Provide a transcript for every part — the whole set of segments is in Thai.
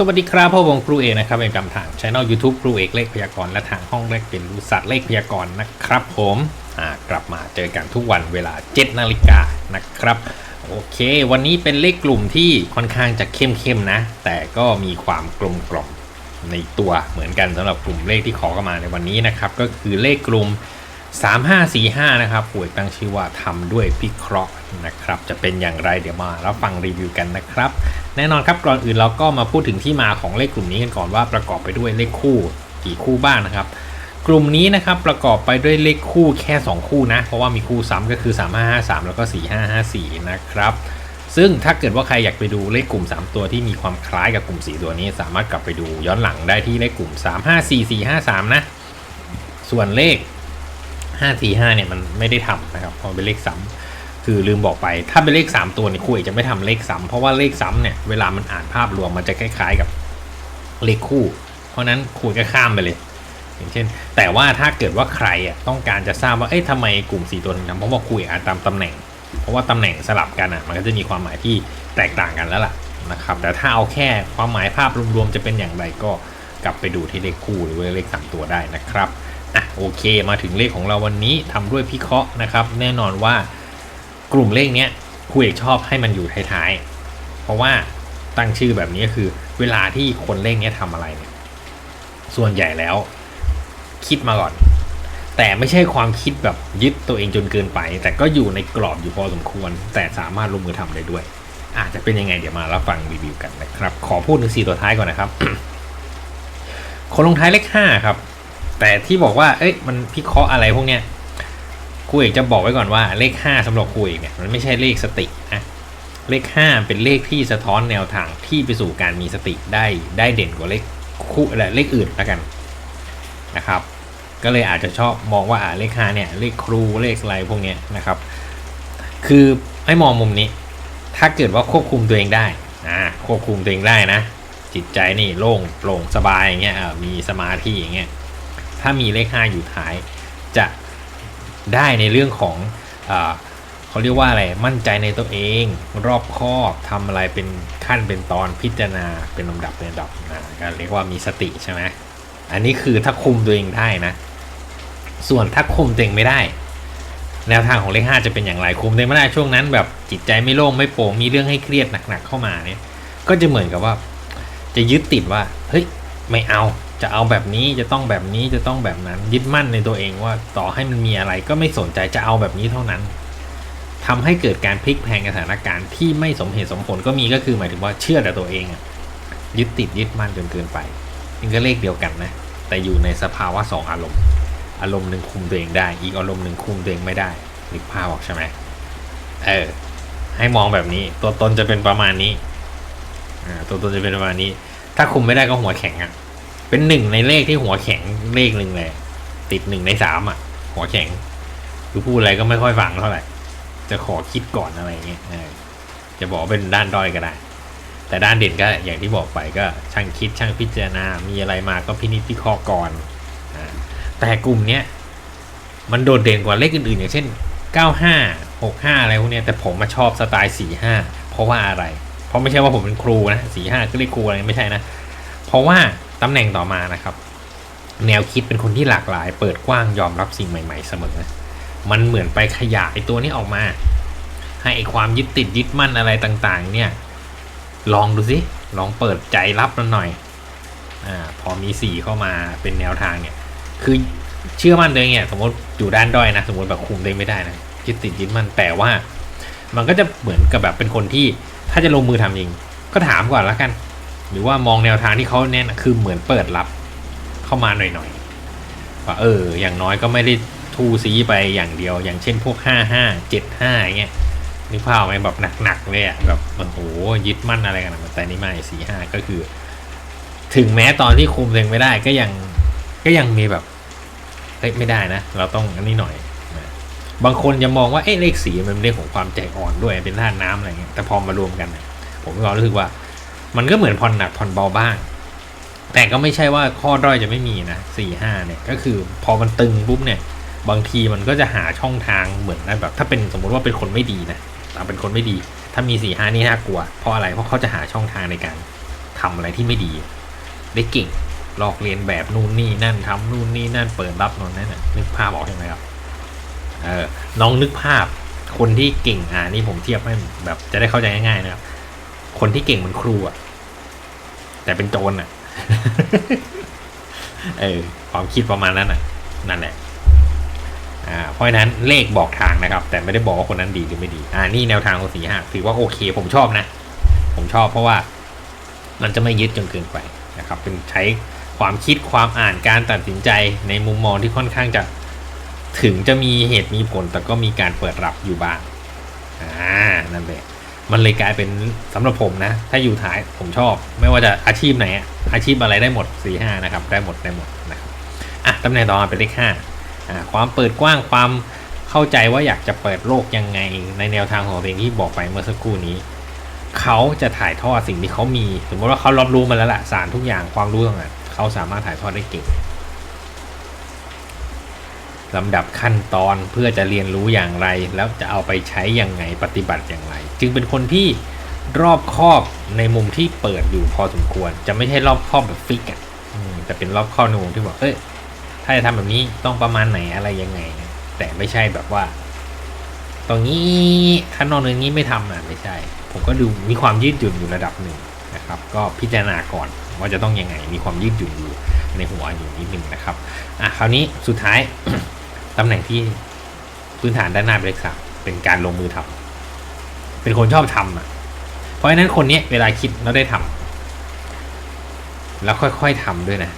สวัสดีครับพ่อวงครูเอกนะครับเป็นกำทางช่อง YouTube ครูเอกเลขพยากรณ์และทางห้องเลขเป็นรู้สัตว์เลขพยากรณ์นะครับ ผมกลับมาเจอกันทุกวันเวลา7นาฬิกานะครับโอเค วันนี้เป็นเลขกลุ่มที่ค่อนข้างจะเข้มๆนะ แต่ก็มีความกลมกล่อมในตัวเหมือนกันสำหรับกลุ่มเลขที่ขอเข้ามาในวันนี้นะครับ ก็คือเลขกลุ่ม 3545 นะครับป่วยตั้งชื่อว่าทำด้วยพิเคราะห์นะครับ จะเป็นอย่างไรเดี๋ยวมาแล้วฟังรีวิวกันนะครับ แน่นอนครับก่อนอื่นเราก็มาพูดถึงที่มาของเลขกลุ่มนี้กันก่อนว่าประกอบไปด้วยเลขคู่กี่คู่บ้างนะครับ กลุ่มนี้นะครับประกอบไปด้วยเลขคู่แค่ 2 คู่นะ เพราะว่ามีคู่ซ้ำก็คือ 3553 แล้วก็ 4554 นะครับ ซึ่งถ้าเกิดว่าใครอยากไปดูเลขกลุ่ม 3 ตัวที่มีความคล้ายกับกลุ่ม 4 ตัวนี้ สามารถกลับไปดูย้อนหลังได้ที่เลขกลุ่ม 354453 นะ ส่วนเลข 545เนี่ยมันไม่ได้ทำนะครับเพราะเป็นเลขซ้ำคือลืมบอกไป ถ้าเป็นเลข 3 ตัวเนี่ยครูเอกจะไม่ทำเลขซ้ำเพราะว่าเลขซ้ำเนี่ยเวลามันอ่านภาพรวมมันจะคล้ายๆกับเลขคู่ เพราะนั้นครูก็ข้ามไปเลย อย่างเช่น แต่ว่าถ้าเกิดว่าใครอะต้องการจะทราบว่าเอ๊ะทำไมกลุ่ม 4 ตัวถึงทำเพราะว่าครูเอกอ่านตามตำแหน่ง เพราะว่าตำแหน่งสลับกันอะมันก็จะมีความหมายที่แตกต่างกันแล้วล่ะนะครับแต่ถ้าเอาแค่ความหมายภาพรวมๆจะเป็นอย่างไรก็กลับไปดูที่เลขคู่หรือว่าเลขสามตัวได้นะครับ อะโอเคมาถึงเลขของเราวันนี้ทำด้วยพิเคราะห์นะครับ แน่นอนว่ากลุ่มเลขเนี้ยครูเอกชอบให้มันอยู่ท้ายๆ เพราะว่าตั้งชื่อแบบนี้ก็คือเวลาที่คนเลขเนี้ยทำอะไรเนี่ยส่วนใหญ่แล้ว คิดมาก่อน แต่ไม่ใช่ความคิดแบบยึดตัวเองจนเกินไป แต่ก็อยู่ในกรอบอยู่พอสมควร แต่สามารถลงมือทำได้ด้วย อาจจะเป็นยังไงเดี๋ยวมารับฟังรีวิวกันนะครับ ขอพูดถึงสี่ตัวท้ายก่อนนะครับคนลงท้ายเลขห้าครับ แต่ที่บอกว่า เอ้ย มันพิเคราะห์อะไรพวกเนี้ยครูเอกจะบอกไว้ก่อนว่าเลขห้าสำหรับครูเอกเนี่ยมันไม่ใช่เลขสตินะเลขห้าเป็นเลขที่สะท้อนแนวทางที่ไปสู่การมีสติได้ได้เด่นกว่าเลขคู่อะไรเลขอื่นแล้วกันนะครับ ก็เลยอาจจะชอบมองว่าเลขห้าเนี่ย เลขครูเลขอะไรพวกเนี้ยนะครับ คือให้มองมุมนี้ ถ้าเกิดว่าควบคุมตัวเองได้อ่าควบคุมตัวเองได้นะ จิตใจนี่โล่งโปร่งสบายอย่างเงี้ยมีสมาธิอย่างเงี้ย ถ้ามีเลขห้าอยู่ท้าย จะได้ในเรื่องของอเขาเรียกว่าอะไรมั่นใจในตัวเอง รอบคอบทำอะไรเป็นขั้นเป็นตอนพิจารณาเป็นลำดับเป็นลำดับนะก็เรียกว่ามีสติใช่ไหมอันนี้คือถ้าคุมตัวเองได้นะ ส่วนถ้าคุมตัวเองไม่ได้ แนวทางของเลขห้าจะเป็นอย่างไรคุมตัวเองไม่ได้ช่วงนั้น แบบจิตใจไม่โล่งไม่โปร่งมีเรื่องให้เครียดหนักๆเข้ามาเนี่ย ก็จะเหมือนกับว่า จะยึดติดว่า เฮ้ย ไม่เอา จะเอาแบบนี้จะต้องแบบนี้จะต้องแบบนั้น ยึดมั่นในตัวเองว่าต่อให้มันมีอะไรก็ไม่สนใจจะเอาแบบนี้เท่านั้นทำให้เกิดการพลิกแพงสถานการณ์ที่ไม่สมเหตุสมผลก็มีก็คือหมายถึงว่าเชื่อแต่ตัวเองอะยึดติดยึดมั่นจนเกินไปนี่ก็เลขเดียวกันนะ แต่อยู่ในสภาวะสองอารมณ์ อารมณ์หนึ่งคุมตัวเองได้ อีกอารมณ์หนึ่งคุมตัวเองไม่ได้นึกภาพออกใช่ไหมเออ ให้มองแบบนี้ ตัวตนจะเป็นประมาณนี้ อ่า ตัวตนจะเป็นประมาณนี้ ถ้าคุมไม่ได้ก็หัวแข็งอะ่ะ เป็นหนึ่งในเลขที่หัวแข็งเลขหนึ่งเลย ติดหนึ่งในสามอะ หัวแข็ง คือพูดอะไรก็ไม่ค่อยฟังเท่าไหร่ จะขอคิดก่อนอะไรเงี้ยจะบอกเป็นด้านด้อยก็ได้ แต่ด้านเด่นก็อย่างที่บอกไปก็ช่างคิดช่างพิจารณา มีอะไรมาก็พินิจพิเคราะห์ก่อนแต่กลุ่มเนี้ยมันโดดเด่นกว่าเลขอื่นๆ อย่างเช่น 95 65 อะไรพวกเนี้ยแต่ผมมาชอบสไตล์ 45 เพราะว่าอะไร เพราะไม่ใช่ว่าผมเป็นครูนะ 45 ก็เรียกครูอะไรไม่ใช่นะ เพราะว่า ตำแหน่งต่อมานะครับ แนวคิดเป็นคนที่หลากหลาย เปิดกว้างยอมรับสิ่งใหม่ๆเสมอ มันเหมือนไปขยายตัวนี้ออกมา ให้ไอความยึดติดยึดมั่นอะไรต่างๆ เนี่ย ลองดูสิลองเปิดใจรับมันหน่อยอ่าพอมีสี่เข้ามาเป็นแนวทางเนี่ย คือเชื่อมั่นตัวเองเนี่ยสมมติอยู่ด้านด้อยนะ สมมติแบบคุมตัวเองไม่ได้นะยึดติดยึดมั่นแต่ว่า มันก็จะเหมือนกับแบบเป็นคนที่ถ้าจะลงมือทำจริง ก็ถามก่อนล้วกัน หรือว่ามองแนวทางที่เขาแน่นคือเหมือนเปิดรับเข้ามาหน่อยๆว่าเออ อย่างน้อยก็ไม่ได้ทูซีไปอย่างเดียว อย่างเช่นพวกห้าห้าเจ็ดห้าอย่างเงี้ยนึกภาพไหมแบบหนักๆเลยอะแบบโอ้โหยึดมั่นอะไรกันนะแต่นี่ไม่สี่ห้าก็คือ ถึงแม้ตอนที่คุมเองไม่ได้ก็ยังก็ยังมีแบบเฮ้ยไม่ได้นะ เราต้องอันนี้หน่อยนะบางคนจะมองว่าเอ๊ะเลขสีมันเป็นเลขของความใจอ่อนด้วยเป็นธาตุน้ำอะไรเงี้ยแต่พอมารวมกัน ผมก็รู้สึกว่า มันก็เหมือนผ่อนหนักผ่อนเบาบ้าง แต่ก็ไม่ใช่ว่าข้อด้อยจะไม่มีนะสี่ห้าเนี่ยก็คือพอมันตึงปุ๊บเนี่ย บางทีมันก็จะหาช่องทางเหมือนแบบ ถ้าเป็นสมมติว่าเป็นคนไม่ดีนะแต่เป็นคนไม่ดี ถ้ามีสี่ห้านี่น่ากลัว เพราะอะไรเพราะเขาจะหาช่องทางในการทำอะไรที่ไม่ดี ได้เก่งลอกเรียนแบบนู่นนี่นั่นทำนู่นนี่นั่นเปิดรับนนนั่นน่ะนึกภาพออกใช่ไหมครับเออน้องนึกภาพคนที่เก่งอ่านี่ผมเทียบให้แบบจะได้เข้าใจง่ายๆนะครับ คนที่เก่งเหมือนครูอะแต่เป็นโจรอะเออความคิดประมาณนั้นน่ะ นั่นแหละ อ่า เพราะฉะนั้นเลขบอกทางนะครับ แต่ไม่ได้บอกว่าคนนั้นดีหรือไม่ดี อ่า นี่แนวทางของสีห้าถือว่าโอเค ผมชอบนะ ผมชอบเพราะว่า มันจะไม่ยึดจนเกินไปนะครับ เป็นใช้ความคิดความอ่านการตัดสินใจในมุมมองที่ค่อนข้างจะถึงจะมีเหตุมีผล แต่ก็มีการเปิดรับอยู่บ้าง อ่า นั่นแหละ มันเลยกลายเป็นสำหรับผมนะ ถ้าอยู่ท้ายผมชอบ ไม่ว่าจะอาชีพไหน อาชีพอะไรได้หมดสี่ห้านะครับ ได้หมดได้หมดนะครับอะตำแหน่งต่อมาเป็นเลขห้าอ่าความเปิดกว้างความเข้าใจว่าอยากจะเปิดโลกยังไง ในแนวทางของตัวเองที่บอกไปเมื่อสักครู่นี้ เขาจะถ่ายทอดสิ่งที่เขามีสมมติว่าเขารับรู้มาแล้วล่ะสารทุกอย่างความรู้ต่างๆเขาสามารถถ่ายทอดได้เก่ง ลำดับขั้นตอนเพื่อจะเรียนรู้อย่างไร แล้วจะเอาไปใช้อย่างไงปฏิบัติอย่างไร จึงเป็นคนที่รอบคอบในมุมที่เปิดอยู่พอสมควร จะไม่ใช่รอบคอบแบบฟิกอะแต่เป็นรอบคอบในมุมที่บอกเอ้ยถ้าจะทำแบบนี้ต้องประมาณไหนอะไรยังไง แต่ไม่ใช่แบบว่าตรงนี้ถ้านอกเรื่องนี้ไม่ทำอะไม่ใช่ ผมก็ดูมีความยืดหยุ่นอยู่ระดับหนึ่งนะครับ ก็พิจารณาก่อนว่าจะต้องยังไง มีความยืดหยุ่นอยู่ในหัวอยู่นิดนึงนะครับอะคราวนี้สุดท้าย ตำแหน่งที่พื้นฐานด้านหน้าเป็นเลขสามเป็นการลงมือทำเป็นคนชอบทำอะ เพราะฉะนั้นคนนี้เวลาคิดแล้วได้ทำแล้วค่อยๆทำด้วยนะ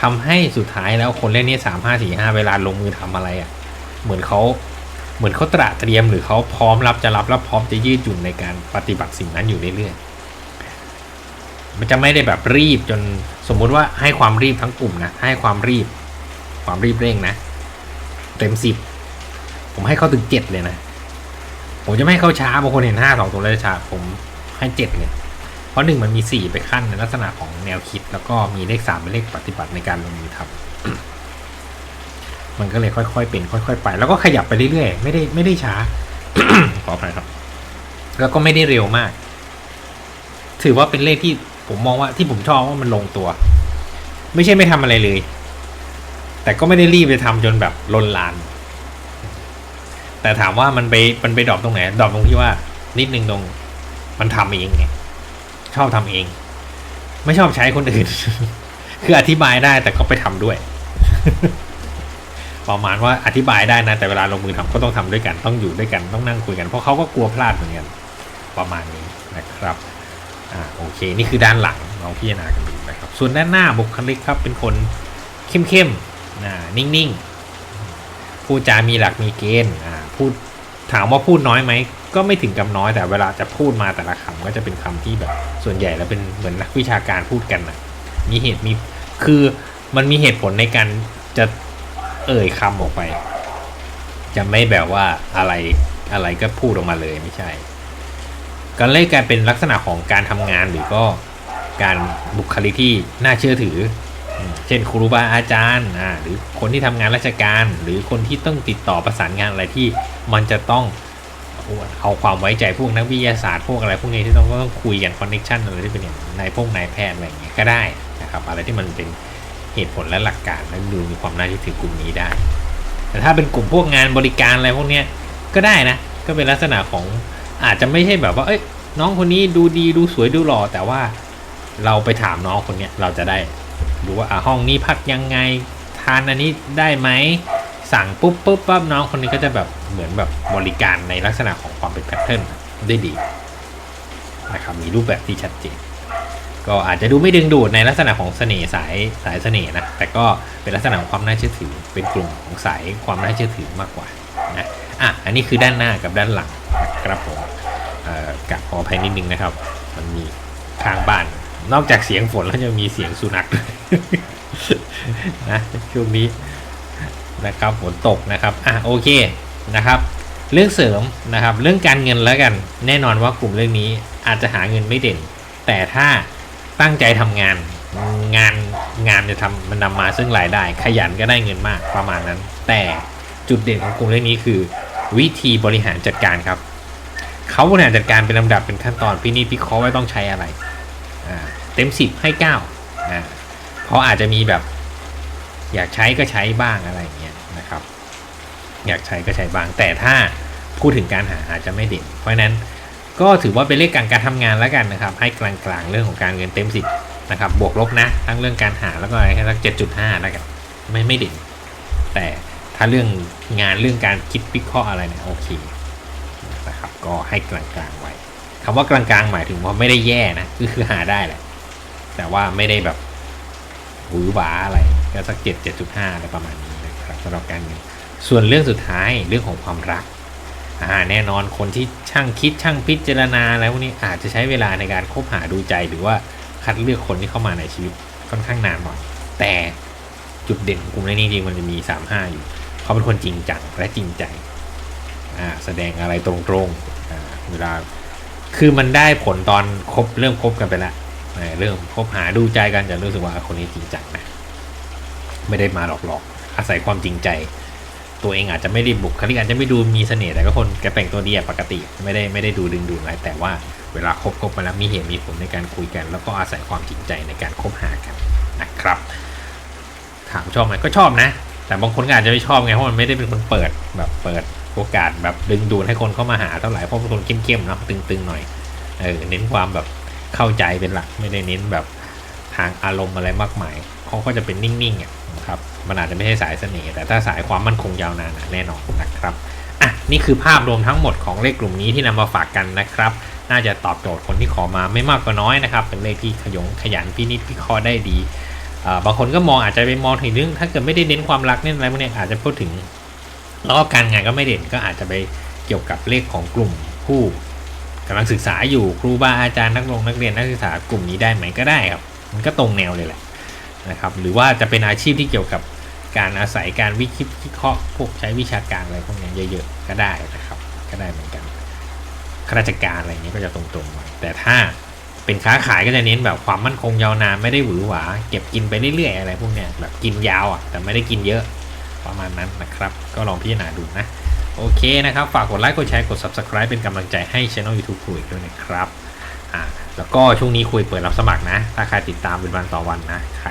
ทำให้สุดท้ายแล้วคนเล่นนี้สามห้าสี่ห้าเวลาลงมือทำอะไรอะ เหมือนเขาเหมือนเขาตระเตรียมหรือเขาพร้อมรับจะรับแล้วพร้อมจะยืดหยุ่นในการปฏิบัติสิ่งนั้นอยู่เรื่อยๆ มันจะไม่ได้แบบรีบจนสมมุติว่าให้ความรีบทั้งกลุ่มนะถ้าให้ความรีบ ความรีบเร่งนะ เต็มสิบผมให้เขาถึงเจ็ดเลยนะ ผมจะไม่ให้เขาช้าบางคนเห็นห้าสองตัวเลยช้าผมให้เจ็ดเลย เพราะหนึ่งมันมีสี่ไปขั้นในลักษณะของแนวคิด แล้วก็มีเลขสามเป็นเลขปฏิบัติในการลงมือทำมันก็เลยค่อยๆเป็นค่อยๆไป แล้วก็ขยับไปเรื่อยๆไม่ได้ไม่ได้ช้าขออภัยครับ แล้วก็ไม่ได้เร็วมาก ถือว่าเป็นเลขที่ผมมองว่าที่ผมชอบว่ามันลงตัว ไม่ใช่ไม่ทำอะไรเลย แต่ก็ไม่ได้รีบไปทำจนแบบลนลาน แต่ถามว่ามันไปมันไปดรอปตรงไหนดรอปตรงที่ว่า นิดนึงตรง มันทำเองไงชอบทำเอง ไม่ชอบใช้คนอื่น คืออธิบายได้แต่ก็ไปทำด้วยประมาณว่าอธิบายได้นะ แต่เวลาลงมือทำก็ต้องทำด้วยกันต้องอยู่ด้วยกันต้องนั่งคุยกันเพราะเขาก็กลัวพลาดเหมือนกันประมาณนี้นะครับอ่าโอเค นี่คือด้านหลังลองพิจารณากันดูนะครับ ส่วนด้านหน้าบุคลิกครับเป็นคนเข้มๆอ่า นิ่งๆ พูดจามีหลักมีเกณฑ์พูดถามว่าพูดน้อยไหม ก็ไม่ถึงกับน้อยแต่เวลาจะพูดมาแต่ละคำก็จะเป็นคำที่แบบ ส่วนใหญ่แล้วเป็นเหมือนนักวิชาการพูดกันนะมีเหตุมีคือมันมีเหตุผลในการจะเอ่ยคำออกไป จะไม่แบบว่าอะไรอะไรก็พูดออกมาเลยไม่ใช่การเล่นการเป็นลักษณะของการทำงานหรือก็การบุคลิกที่น่าเชื่อถือ เช่นครูบาอาจารย์อ่าหรือคนที่ทำงานราชการ หรือคนที่ต้องติดต่อประสานงานอะไรที่มันจะต้องเอาความไว้ใจพวกนักวิทยาศาสตร์พวกอะไรพวกนี้ที่ต้องต้องคุยกันคอนเนคชันอะไรที่เป็นอย่างนายพวกนายแพทย์อะไรอย่างเงี้ยก็ได้นะครับอะไรที่มันเป็นเหตุผลและหลักการและดูมีความน่าเชื่อถือกลุ่มนี้ได้ แต่ถ้าเป็นกลุ่มพวกงานบริการอะไรพวกเนี้ยก็ได้นะก็เป็นลักษณะของอาจจะไม่ใช่แบบว่าเอ้ยน้องคนนี้ดูดีดูสวยดูหล่อแต่ว่าเราไปถามน้องคนเนี้ยเราจะได้ รู้ว่าอะห้องนี้พักยังไงทานอันนี้ได้ไหมสั่งปุ๊บปุ๊บปั๊บน้องคนนี้ก็จะแบบเหมือนแบบบริการในลักษณะของความเป็นแพทเทิร์นได้ดีนะครับมีรูปแบบที่ชัดเจนก็อาจจะดูไม่ดึงดูดในลักษณะของเสน่ห์สายสายเสน่ห์นะแต่ก็เป็นลักษณะของความน่าเชื่อถือ เป็นกลุ่มของสายความน่าเชื่อถือมากกว่านะอะอันนี้คือด้านหน้ากับด้านหลังนะครับผมเอ่อกับขออภัยนิดนึงนะครับ มันมีข้างบ้าน นอกจากเสียงฝนแล้วจะมีเสียงสุนัขนะช่วงนี้นะครับฝนตกนะครับอะโอเคนะครับ เรื่องเสริมนะครับ เรื่องการเงินแล้วกัน แน่นอนว่ากลุ่มเรื่องนี้อาจจะหาเงินไม่เด่น แต่ถ้าตั้งใจทำงานงานงานจะทำมันนำมาซึ่งรายได้ ขยันก็ได้เงินมากประมาณนั้น แต่จุดเด่นของกลุ่มเรื่องนี้คือ วิธีบริหารจัดการครับเขาบริหารจัดการเป็นลำดับเป็นขั้นตอนพินิจพิเคราะว่าต้องใช้อะไร เต็มสิบให้เก้าเพราะอาจจะมีแบบอยากใช้ก็ใช้บ้างอะไรเงี้ยนะครับ อยากใช้ก็ใช้บ้าง แต่ถ้าพูดถึงการหาอาจจะไม่เด่น เพราะนั้นก็ถือว่าเป็นเลขกลารการทำงานแล้วกันนะครับ ให้กลางๆเรื่องของการเงินเต็มสิบนะครับ บวกลบนะ ทั้งเรื่องการหาแล้วก็อะไรแค่เจ็ดจุดห้าแล้วกันไม่ไม่เด่น แต่ถ้าเรื่องงานเรื่องการคิดวิเคราะห์อะไรเนี่ยโอเคนะครับก็ให้กลางๆไว้ คำว่ากลางๆหมายถึงว่าไม่ได้แย่นะก็คือหาได้แหละ แต่ว่าไม่ได้แบบหวือหวาอะไรก็สักเจ็ดเจ็ดจุดห้าอะไรประมาณนี้นะครับสำหรับการเงินส่วนเรื่องสุดท้ายเรื่องของความรักอ่าแน่นอนคนที่ช่างคิดช่างพิจารณาอะไรพวกนี้อาจจะใช้เวลาในการคบหาดูใจหรือว่าคัดเลือกคนที่เข้ามาในชีวิตค่อนข้างนานหน่อยแต่จุดเด่นของกลุ่มนี้จริงๆมันจะมี 3-5 อยู่ เขาเป็นคนจริงจังและจริงใจอ่าแสดงอะไรตรงๆเวลา คือมันได้ผลตอนคบเริ่มคบกันไปแล้วเริ่มคบหาดูใจกันจะรู้สึกว่าคนนี้จริงจังนะไม่ได้มาหลอกๆอาศัยความจริงใจ ตัวเองอาจจะไม่ได้บุคลิกอาจจะไม่ดูมีเสน่ห์แต่ก็คนแกแต่งตัวดีปกติไม่ได้ไม่ได้ดูดึงดูดอะไรแต่ว่าเวลาคบคบมาแล้วมีเหตุมีผลในการคุยกัน แล้วก็อาศัยความจริงใจในการคบหากันนะครับ ถามชอบไหมก็ชอบนะ แต่บางคนอาจจะไม่ชอบไงเพราะมันไม่ได้เป็นคนเปิดแบบเปิด โอกาสแบบดึงดูดให้คนเข้ามาหาเท่าไหร่เพราะเป็นคนเข้มๆเนาะตึงๆหน่อยเออเน้นความแบบเข้าใจเป็นหลักไม่ได้เน้นแบบทางอารมณ์อะไรมากมายเขาก็จะเป็นนิ่งๆอะนะครับมันอาจจะไม่ใช่สายเสน่ห์แต่ถ้าสายความมั่นคงยาวนานแน่นอนนะครับอะนี่คือภาพรวมทั้งหมดของเลขกลุ่มนี้ที่นำมาฝากกันนะครับ น่าจะตอบโจทย์คนที่ขอมาไม่มากก็น้อยนะครับ เป็นเลขที่ขยงขยันพินิจพิเคราะห์ได้ดีอ่าบางคนก็มองอาจจะไปมองถึงเรื่องถ้าเกิดไม่ได้เน้นความรักเน้นอะไรพวกเนี้ยอาจจะพูดถึง แล้วก็การงานก็ไม่เด่นก็อาจจะไปเกี่ยวกับเลขของกลุ่มผู้กำลังศึกษาอยู่ครูบาอาจารย์นักลงนักเรียนนักศึกษากลุ่มนี้ได้ไหมก็ได้ครับ มันก็ตรงแนวเลยแหละนะครับ หรือว่าจะเป็นอาชีพที่เกี่ยวกับการอาศัยการวิคิดวิเคราะห์พวกใช้วิชาการอะไรพวกนี้เยอะๆก็ได้นะครับก็ได้เหมือนกันข้าราชการอะไรเงี้ยก็จะตรงๆหน่อยแต่ถ้าเป็นค้าขายก็จะเน้นแบบความมั่นคงยาวนานไม่ได้หวือหวา เก็บกินไปเรื่อยๆอะไรพวกเนี้ยแบบกินยาวอะแต่ไม่ได้กินเยอะ ประมาณนั้นนะครับ ก็ลองพิจารณาดูนะ โอเคนะครับ ฝากกดไลค์ กดแชร์ กด subscribe เป็นกำลังใจให้ช่อง YouTube คุยด้วยนะครับอ่าแล้วก็ช่วงนี้คุยเปิดรับสมัครนะ ถ้าใครติดตามเป็นวันต่อวันนะ ใคร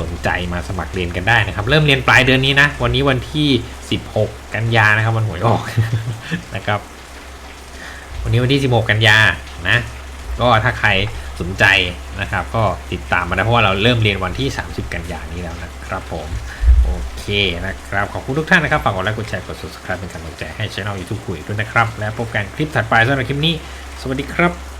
สนใจมาสมัครเรียนกันได้นะครับ เริ่มเรียนปลายเดือนนี้นะ วันนี้วันที่ 16 กันยานะครับวันหวยออกนะครับ วันนี้วันที่ 16 กันยานะ ก็ถ้าใครสนใจนะครับ ก็ติดตามมาได้เพราะว่าเราเริ่มเรียนวันที่ 30 กันยานี้แล้วนะครับผม โอเคนะครับ ขอบคุณทุกท่านนะครับ ฝากกดไลค์ กดแชร์ กด subscribe เป็นกำลังใจให้ช่องยูทูบคุยด้วยนะครับ และพบกันคลิปถัดไปสำหรับคลิปนี้ สวัสดีครับ